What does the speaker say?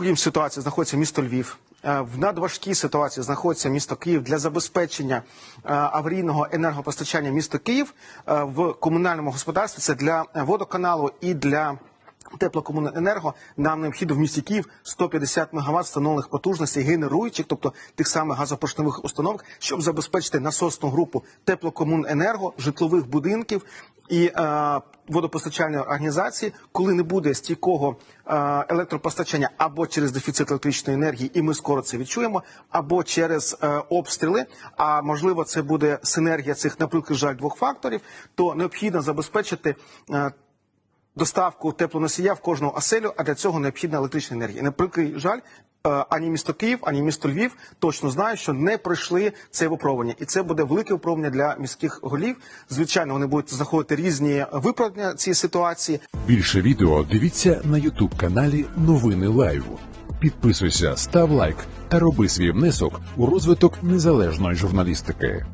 важкій ситуації знаходиться місто Львів. Е, В надважкій ситуації знаходиться місто Київ для забезпечення е, аварійного енергопостачання міста Київ е, в комунальному господарстві. Це для водоканалу і для теплокомуненерго. Нам необхідно в місті Київ 150 МВт встановлених потужностей генеруючих, тобто тих самих газопоршневих установок, щоб забезпечити насосну групу теплокомуненерго, житлових будинків і водопостачальної організації, коли не буде стійкого е, електропостачання або через дефіцит електричної енергії, і ми скоро це відчуємо, або через е, обстріли. А можливо, це буде синергія цих, наприклад, жаль, двох факторів, то необхідно забезпечити. е, доставку теплоносія в кожну оселю, а для цього необхідна електрична енергія. На прикрий жаль, ані місто Київ, ані місто Львів точно знають, що не пройшли це випробування, і це буде велике випробування для міських голів. Звичайно, вони будуть знаходити різні виправдання цієї ситуації. Більше відео дивіться на Ютуб каналі Новини Лайв. Підписуйся, став лайк та роби свій внесок у розвиток незалежної журналістики.